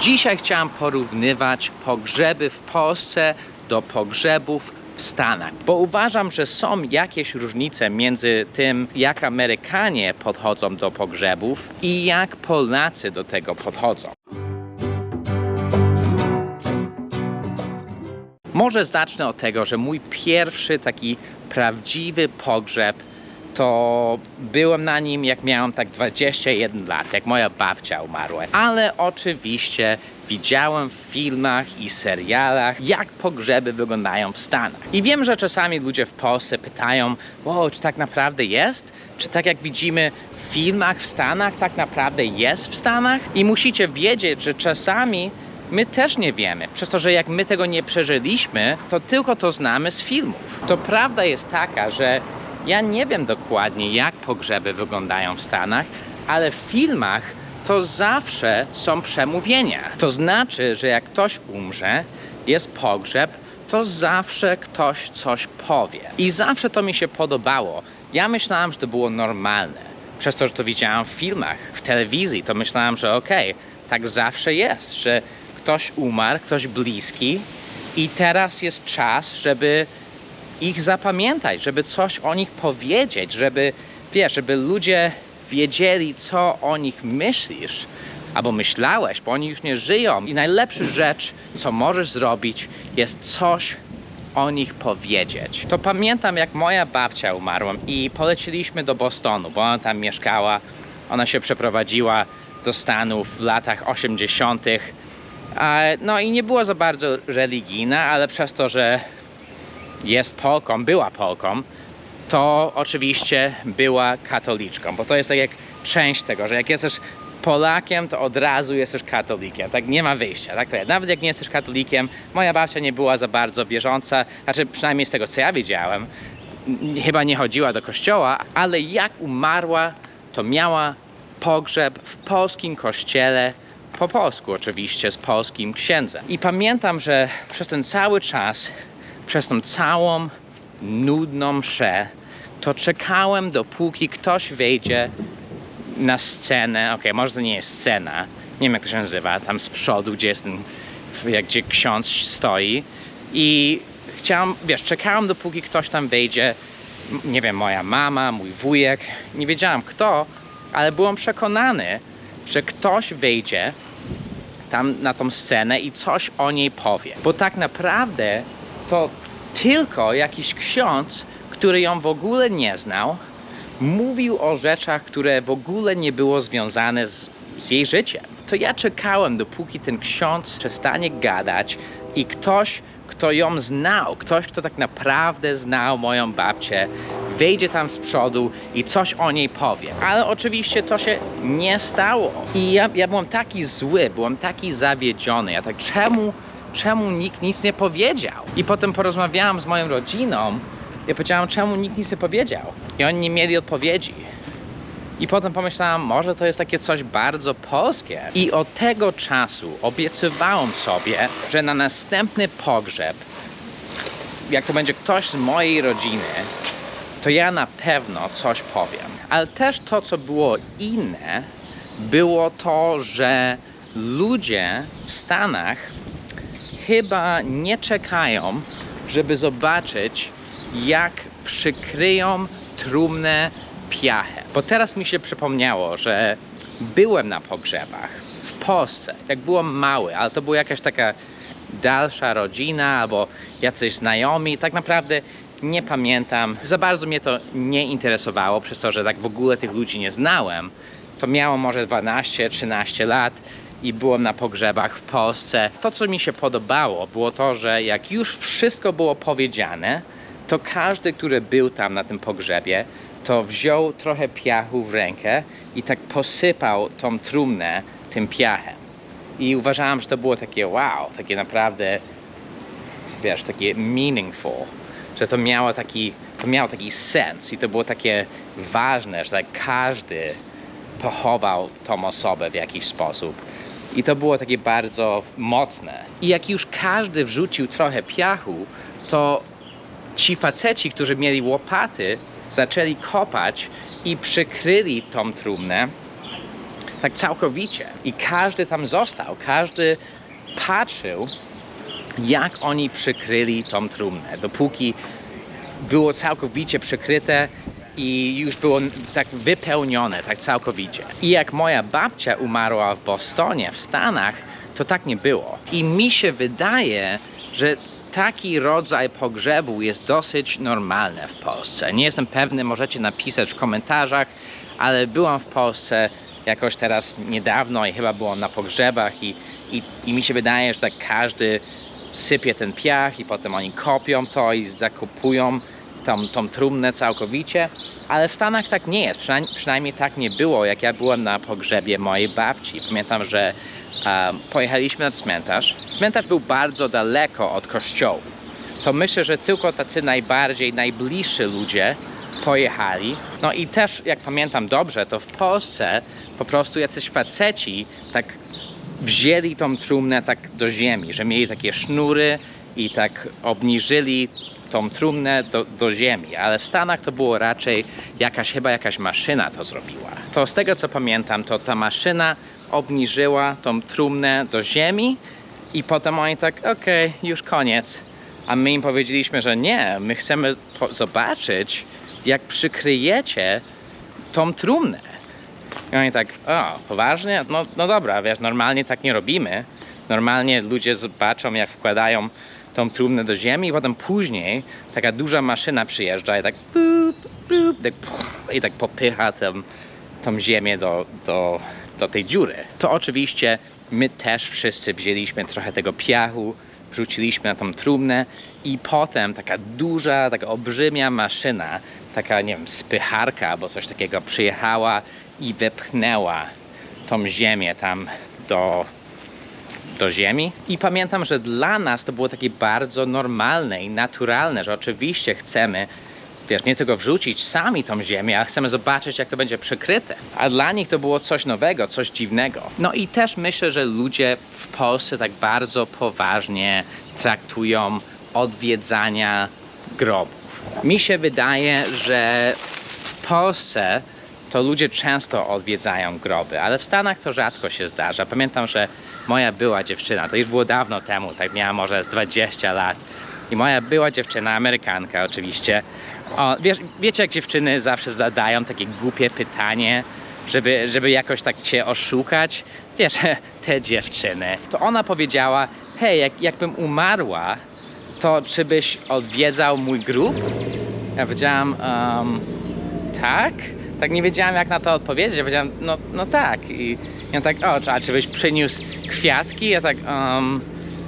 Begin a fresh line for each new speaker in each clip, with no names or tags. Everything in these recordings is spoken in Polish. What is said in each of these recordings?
Dzisiaj chciałem porównywać pogrzeby w Polsce do pogrzebów w Stanach, bo uważam, że są jakieś różnice między tym, jak Amerykanie podchodzą do pogrzebów i jak Polacy do tego podchodzą. Może zacznę od tego, że mój pierwszy taki prawdziwy pogrzeb to byłem na nim jak miałem tak 21 lat, jak moja babcia umarła. Ale oczywiście widziałem w filmach i serialach, jak pogrzeby wyglądają w Stanach. I wiem, że czasami ludzie w Polsce pytają, o, czy tak naprawdę jest? Czy tak jak widzimy w filmach w Stanach, tak naprawdę jest w Stanach? I musicie wiedzieć, że czasami My też nie wiemy, przez to, że jak my tego nie przeżyliśmy, to tylko to znamy z filmów. To prawda jest taka, że ja nie wiem dokładnie, jak pogrzeby wyglądają w Stanach, ale w filmach to zawsze są przemówienia. To znaczy, że jak ktoś umrze, jest pogrzeb, to zawsze ktoś coś powie. I zawsze to mi się podobało. Ja myślałam, że to było normalne. Przez to, że to widziałam w filmach, w telewizji, to myślałam, że okej, tak zawsze jest, że ktoś umarł, ktoś bliski i teraz jest czas, żeby ich zapamiętać, żeby coś o nich powiedzieć, żeby, wiesz, żeby ludzie wiedzieli, co o nich myślisz albo myślałeś, bo oni już nie żyją. I najlepsza rzecz, co możesz zrobić, jest coś o nich powiedzieć. To pamiętam, jak moja babcia umarła i poleciliśmy do Bostonu, bo ona tam mieszkała. Ona się przeprowadziła do Stanów w latach 80. A, No i nie była za bardzo religijna, ale przez to, że jest Polką, była Polką, to oczywiście była katoliczką, bo to jest tak jak część tego, że jak jesteś Polakiem, to od razu jesteś katolikiem. Tak nie ma wyjścia. Tak to jest. Nawet jak nie jesteś katolikiem, moja babcia nie była za bardzo wierząca, znaczy przynajmniej z tego co ja widziałem, chyba nie chodziła do kościoła, ale jak umarła, to miała pogrzeb w polskim kościele, po polsku oczywiście, z polskim księdzem. I pamiętam, że przez ten cały czas, przez tą całą nudną mszę, to czekałem dopóki ktoś wejdzie na scenę, okej, może to nie jest scena, nie wiem jak to się nazywa, tam z przodu, gdzie jest ten, jak gdzie ksiądz stoi. I chciałem, wiesz, czekałem dopóki ktoś tam wejdzie, nie wiem, moja mama, mój wujek, nie wiedziałam kto, ale byłem przekonany, że ktoś wejdzie tam na tą scenę i coś o niej powie. Bo tak naprawdę to tylko jakiś ksiądz, który ją w ogóle nie znał, mówił o rzeczach, które w ogóle nie było związane z, z jej życiem. To ja czekałem, dopóki ten ksiądz przestanie gadać i ktoś, kto ją znał, ktoś, kto tak naprawdę znał moją babcię, wejdzie tam z przodu i coś o niej powie. Ale oczywiście to się nie stało. I ja, ja byłem taki zły, byłem taki zawiedziony. Ja tak, czemu, czemu nikt nic nie powiedział? I potem porozmawiałam z moją rodziną ja powiedziałam, czemu nikt nic nie powiedział. I oni nie mieli odpowiedzi. I potem pomyślałam, może to jest takie coś bardzo polskie. I od tego czasu obiecywałam sobie, że na następny pogrzeb, jak to będzie ktoś z mojej rodziny, to ja na pewno coś powiem. Ale też to, co było inne, było to, że ludzie w Stanach chyba nie czekają, żeby zobaczyć, jak przykryją trumnę piachem. Bo teraz mi się przypomniało, że byłem na pogrzebach w Polsce, jak byłem mały, ale to była jakaś taka dalsza rodzina albo jacyś znajomi. Tak naprawdę nie pamiętam. Za bardzo mnie to nie interesowało, przez to, że tak w ogóle tych ludzi nie znałem. To miało może 12-13 lat i byłem na pogrzebach w Polsce. To, co mi się podobało, było to, że jak już wszystko było powiedziane, to każdy, który był tam na tym pogrzebie, to wziął trochę piachu w rękę i tak posypał tą trumnę tym piachem. I uważałem, że to było takie wow, takie naprawdę, wiesz, takie meaningful, że to miało taki, to miało taki sens i to było takie ważne, że tak każdy pochował tą osobę w jakiś sposób. I to było takie bardzo mocne. I jak już każdy wrzucił trochę piachu, to ci faceci, którzy mieli łopaty, zaczęli kopać i przykryli tą trumnę Tak całkowicie. I każdy tam został, każdy patrzył, jak oni przykryli tą trumnę. Dopóki było całkowicie przykryte i już było tak wypełnione, tak całkowicie. I jak moja babcia umarła w Bostonie, w Stanach, to tak nie było. I mi się wydaje, że taki rodzaj pogrzebu jest dosyć normalny w Polsce. Nie jestem pewny, możecie napisać w komentarzach, ale byłam w Polsce jakoś teraz niedawno i chyba byłam na pogrzebach i, i, i mi się wydaje, że tak każdy sypie ten piach i potem oni kopią to i zakupują tą, tą trumnę całkowicie, ale w Stanach tak nie jest, przynajmniej, tak nie było, jak ja byłem na pogrzebie mojej babci. Pamiętam, że e, pojechaliśmy na cmentarz. Cmentarz był bardzo daleko od kościołu. To myślę, że tylko tacy najbardziej, najbliżsi ludzie pojechali. No i też, jak pamiętam dobrze, to w Polsce po prostu jacyś faceci tak wzięli tą trumnę tak do ziemi, że mieli takie sznury i tak obniżyli tą trumnę do, do ziemi, ale w Stanach to było raczej jakaś, chyba jakaś maszyna to zrobiła. To z tego co pamiętam, to ta maszyna obniżyła tą trumnę do ziemi i potem oni tak, okej, już koniec. A my im powiedzieliśmy, że nie, my chcemy zobaczyć, jak przykryjecie tą trumnę. I oni tak, o, poważnie? No, no dobra, wiesz, normalnie tak nie robimy. Normalnie ludzie zobaczą, jak wkładają tą trumnę do ziemi i potem później taka duża maszyna przyjeżdża i tak tak, i tak popycha tą, tą ziemię do, do, do tej dziury. To oczywiście my też wszyscy wzięliśmy trochę tego piachu, wrzuciliśmy na tą trumnę i potem taka duża, taka olbrzymia maszyna, taka nie wiem, spycharka albo coś takiego przyjechała i wepchnęła tą ziemię tam do, do ziemi. I pamiętam, że dla nas to było takie bardzo normalne i naturalne, że oczywiście chcemy wiesz, nie tylko wrzucić sami tą ziemię, ale chcemy zobaczyć, jak to będzie przykryte. A dla nich to było coś nowego, coś dziwnego. No i też myślę, że ludzie w Polsce tak bardzo poważnie traktują odwiedzania grobów. Mi się wydaje, że w Polsce to ludzie często odwiedzają groby, ale w Stanach to rzadko się zdarza. Pamiętam, że moja była dziewczyna, to już było dawno temu, tak miała może z 20 lat. I moja była dziewczyna, Amerykanka oczywiście. O, wiesz, wiecie, jak dziewczyny zawsze zadają takie głupie pytanie, żeby, żeby jakoś tak cię oszukać? Wiesz, te dziewczyny. To ona powiedziała, hej, jak, jakbym umarła, to czy byś odwiedzał mój grób? Ja powiedziałam, um, tak? Tak nie wiedziałam jak na to odpowiedzieć. Ja powiedziałam, no, no tak. I ja tak, o, a czy byś przyniósł kwiatki? Ja tak, um,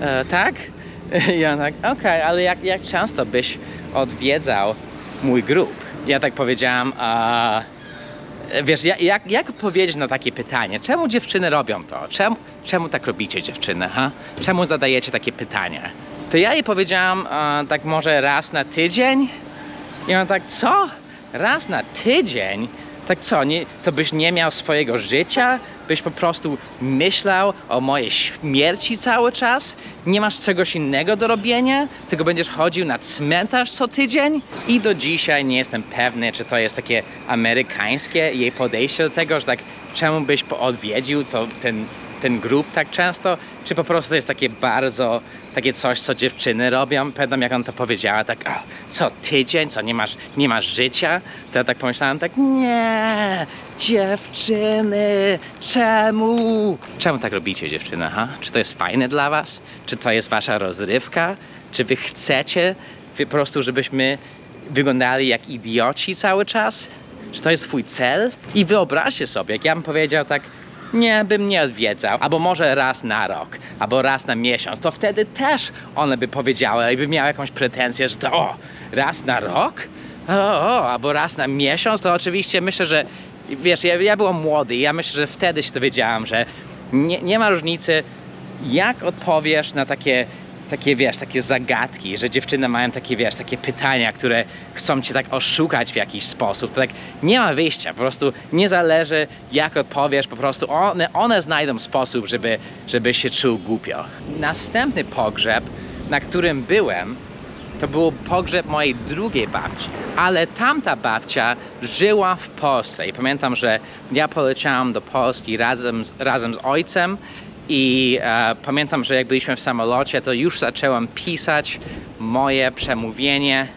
e, tak? I ja tak, okej, ale jak, jak często byś odwiedzał mój grób? Ja tak powiedziałam, a, wiesz, ja- jak, jak powiedzieć na takie pytanie? Czemu dziewczyny robią to? Czemu, czemu tak robicie dziewczyny, ha? Czemu zadajecie takie pytania? To ja jej powiedziałam a, tak może raz na tydzień i on tak, co? Raz na tydzień? Tak co, nie, to byś nie miał swojego życia? Byś po prostu myślał o mojej śmierci cały czas? Nie masz czegoś innego do robienia? Tylko będziesz chodził na cmentarz co tydzień? I do dzisiaj nie jestem pewny, czy to jest takie amerykańskie jej podejście do tego, że tak czemu byś odwiedził to, ten, ten grób tak często, czy po prostu jest takie bardzo, takie coś, co dziewczyny robią. Pamiętam, jak on to powiedziała, tak, o, co, tydzień, co, nie masz, nie masz życia? To ja tak pomyślałem, tak, nie, dziewczyny, czemu? Czemu tak robicie, dziewczyny, ha? Czy to jest fajne dla was? Czy to jest wasza rozrywka? Czy wy chcecie wy po prostu, żebyśmy wyglądali jak idioci cały czas? Czy to jest twój cel? I wyobraźcie sobie, jak ja bym powiedział tak, nie, bym nie odwiedzał, albo może raz na rok, albo raz na miesiąc, to wtedy też one by powiedziały i by miały jakąś pretensję, że to o, raz na rok? O, o, albo raz na miesiąc, to oczywiście myślę, że wiesz, ja, ja byłem młody i ja myślę, że wtedy się dowiedziałam, że nie, nie ma różnicy, jak odpowiesz na takie takie, wiesz, takie zagadki, że dziewczyny mają takie, wiesz, takie pytania, które chcą cię tak oszukać w jakiś sposób. To tak nie ma wyjścia, po prostu nie zależy jak odpowiesz, po prostu one, one znajdą sposób, żeby, żeby się czuł głupio. Następny pogrzeb, na którym byłem, To był pogrzeb mojej drugiej babci. Ale tamta babcia żyła w Polsce i pamiętam, że ja poleciałam do Polski razem z, razem z ojcem i e, pamiętam, że jak byliśmy w samolocie, to już zaczęłam pisać moje przemówienie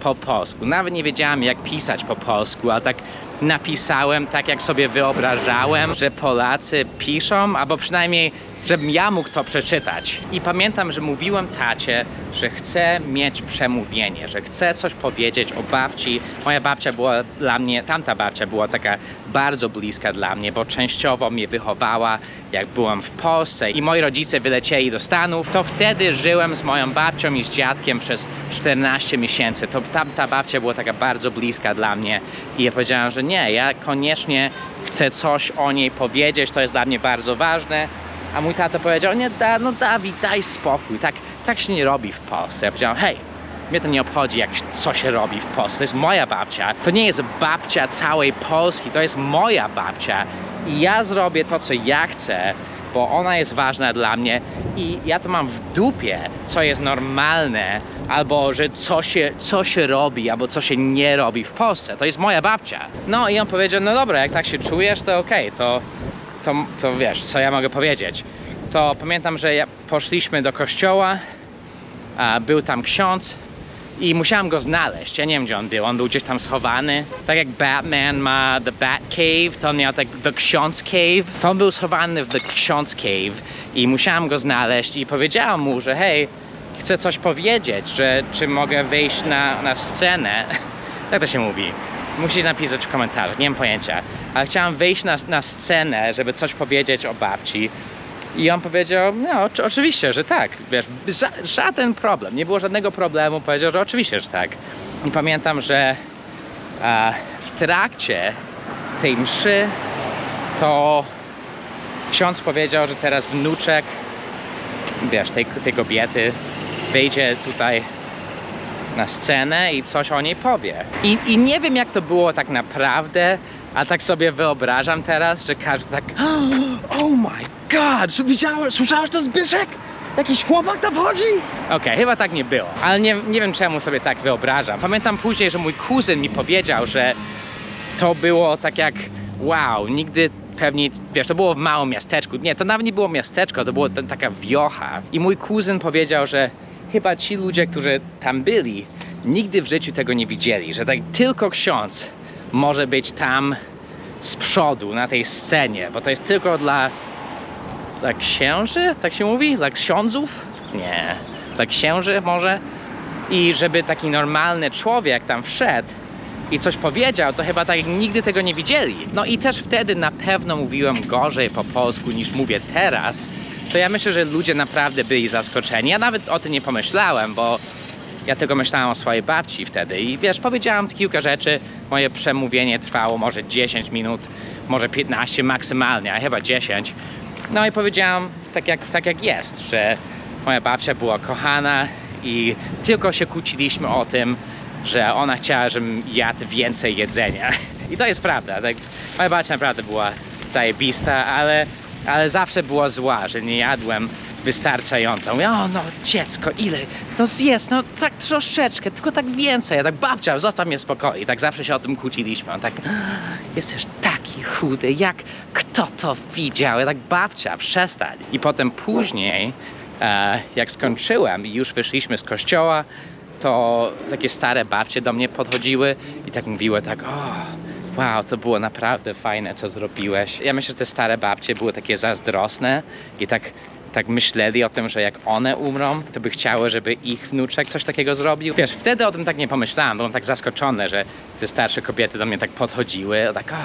po polsku. Nawet nie wiedziałam, jak pisać po polsku, ale tak napisałem tak, jak sobie wyobrażałem, że Polacy piszą, albo przynajmniej, żebym ja mógł to przeczytać. I pamiętam, że mówiłem tacie, że chcę mieć przemówienie, że chcę coś powiedzieć o babci. Moja babcia była dla mnie, tamta babcia była taka bardzo bliska dla mnie, bo częściowo mnie wychowała, jak byłam w Polsce i moi rodzice wylecieli do Stanów, to wtedy żyłem z moją babcią i z dziadkiem przez 14 miesięcy. To tamta babcia była taka bardzo bliska dla mnie i ja powiedziałem, że nie, ja koniecznie chcę coś o niej powiedzieć, to jest dla mnie bardzo ważne. A mój tata powiedział, nie, da, no Dawid, daj spokój, tak, tak się nie robi w Polsce. Ja powiedziałem, hej, mnie to nie obchodzi, jak, co się robi w Polsce. To jest moja babcia. To nie jest babcia całej Polski, to jest moja babcia. I ja zrobię to, co ja chcę, bo ona jest ważna dla mnie i ja to mam w dupie, co jest normalne, albo że co się, co się robi, albo co się nie robi w Polsce. To jest moja babcia. No i on powiedział, no dobra, jak tak się czujesz, to okej, to, to, to wiesz, co ja mogę powiedzieć. To pamiętam, że ja, poszliśmy do kościoła, a był tam ksiądz i musiałem go znaleźć. Ja nie wiem, gdzie on był. On był gdzieś tam schowany. Tak jak Batman ma The Bat Cave, to on miał tak The Ksiądz Cave. To on był schowany w The Ksiądz Cave i musiałem go znaleźć i powiedziałem mu, że hej, chcę coś powiedzieć, że czy mogę wyjść na, na scenę. Tak to się mówi. Musisz napisać w komentarzu, nie mam pojęcia. Ale chciałem wyjść na, na scenę, żeby coś powiedzieć o babci. I on powiedział, no oczy- oczywiście, że tak, wiesz, ża żaden problem, nie było żadnego problemu, powiedział, że oczywiście, że tak. I pamiętam, że e, w trakcie tej mszy to ksiądz powiedział, że teraz wnuczek, wiesz, tej, tej kobiety wyjdzie tutaj na scenę i coś o niej powie. I, I nie wiem, jak to było tak naprawdę, a tak sobie wyobrażam teraz, że każdy tak Oh my god, widziałeś, słyszałeś to Zbyszek? Jakiś chłopak tam wchodzi? Okej, chyba tak nie było, ale nie, nie wiem czemu sobie tak wyobrażam. Pamiętam później, że mój kuzyn mi powiedział, że to było tak jak wow, nigdy pewnie, wiesz, to było w małym miasteczku. Nie, to nawet nie było miasteczko, to była ta- taka wiocha. I mój kuzyn powiedział, że chyba ci ludzie, którzy tam byli, nigdy w życiu tego nie widzieli, że tak tylko ksiądz może być tam z przodu na tej scenie, bo to jest tylko dla, dla księży, tak się mówi? Dla ksiądzów? Nie, dla księży może. I żeby taki normalny człowiek tam wszedł i coś powiedział, to chyba tak nigdy tego nie widzieli. No i też wtedy na pewno mówiłem gorzej po polsku niż mówię teraz. To ja myślę, że ludzie naprawdę byli zaskoczeni. Ja nawet o tym nie pomyślałem, bo ja tylko myślałem o swojej babci wtedy i wiesz, powiedziałam kilka rzeczy, moje przemówienie trwało może 10 minut, może 15 maksymalnie, a chyba 10. No i powiedziałam tak jak, tak jak jest, że moja babcia była kochana i tylko się kłóciliśmy o tym, że ona chciała, żebym jadł więcej jedzenia. I to jest prawda, tak, moja babcia naprawdę była zajebista, ale, ale zawsze była zła, że nie jadłem wystarczająco. Mówię, o no dziecko, ile? No zjedz, no tak troszeczkę, tylko tak więcej. Ja tak, babcia, zostaw mnie w spokoju. I tak zawsze się o tym kłóciliśmy. On tak, jesteś taki chudy, jak kto to widział? Ja tak, babcia, przestań. I potem później, e, jak skończyłem i już wyszliśmy z kościoła, to takie stare babcie do mnie podchodziły i tak mówiły tak, o, wow, to było naprawdę fajne, co zrobiłeś. Ja myślę, że te stare babcie były takie zazdrosne i tak, tak myśleli o tym, że jak one umrą, to by chciały, żeby ich wnuczek coś takiego zrobił. Wiesz, wtedy o tym tak nie pomyślałem, byłem tak zaskoczony, że te starsze kobiety do mnie tak podchodziły, tak, o,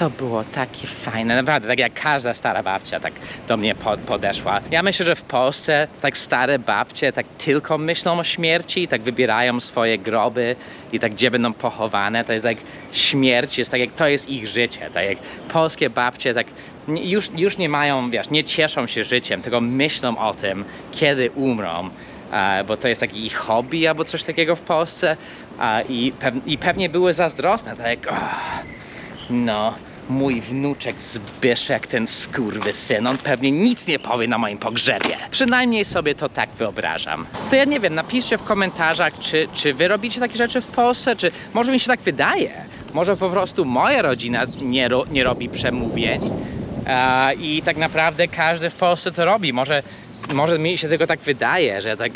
to było takie fajne, naprawdę, tak jak każda stara babcia tak do mnie po, podeszła. Ja myślę, że w Polsce tak stare babcie tak tylko myślą o śmierci, tak wybierają swoje groby i tak gdzie będą pochowane, to jest jak śmierć, jest tak jak to jest ich życie, tak jak polskie babcie tak już, już nie mają, wiesz, nie cieszą się życiem, tylko myślą o tym, kiedy umrą. Bo to jest taki ich hobby albo coś takiego w Polsce. I, pew- i pewnie były zazdrosne, tak jak, "Och, no, mój wnuczek Zbyszek, ten skurwysyn, on pewnie nic nie powie na moim pogrzebie. Przynajmniej sobie to tak wyobrażam. To ja nie wiem, napiszcie w komentarzach, czy, czy wy robicie takie rzeczy w Polsce, czy może mi się tak wydaje. Może po prostu moja rodzina nie, ro, nie robi przemówień e, i tak naprawdę każdy w Polsce to robi. Może, może mi się tylko tak wydaje, że tak...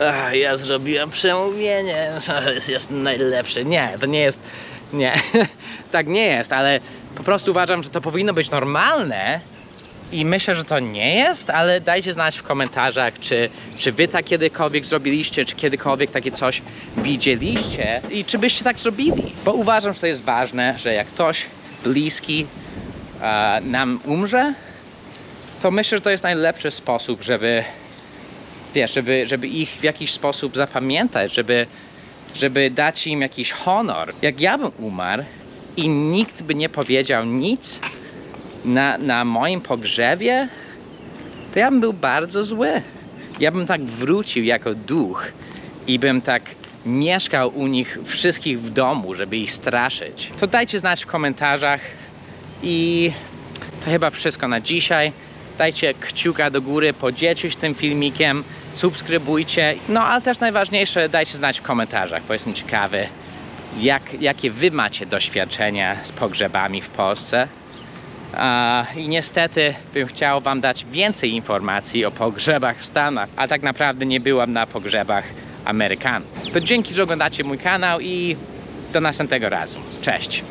E, ja zrobiłem przemówienie, jest, jest najlepsze. Nie, to nie jest. Nie, tak nie jest, ale po prostu uważam, że to powinno być normalne i myślę, że to nie jest, ale dajcie znać w komentarzach, czy, czy wy tak kiedykolwiek zrobiliście, czy kiedykolwiek takie coś widzieliście i czy byście tak zrobili. Bo uważam, że to jest ważne, że jak ktoś bliski e, nam umrze, to myślę, że to jest najlepszy sposób, żeby wiesz, żeby, żeby ich w jakiś sposób zapamiętać, żeby, żeby dać im jakiś honor. Jak ja bym umarł i nikt by nie powiedział nic na, na moim pogrzebie, to ja bym był bardzo zły. Ja bym tak wrócił jako duch i bym tak mieszkał u nich wszystkich w domu, żeby ich straszyć. To dajcie znać w komentarzach i to chyba wszystko na dzisiaj. Dajcie kciuka do góry, podzielcie się tym filmikiem, subskrybujcie. No ale też najważniejsze, dajcie znać w komentarzach, bo jestem ciekawy, jak, jakie wy macie doświadczenia z pogrzebami w Polsce. I niestety bym chciał wam dać więcej informacji o pogrzebach w Stanach, a tak naprawdę nie byłam na pogrzebach Amerykanów. To dzięki, że oglądacie mój kanał i do następnego razu. Cześć!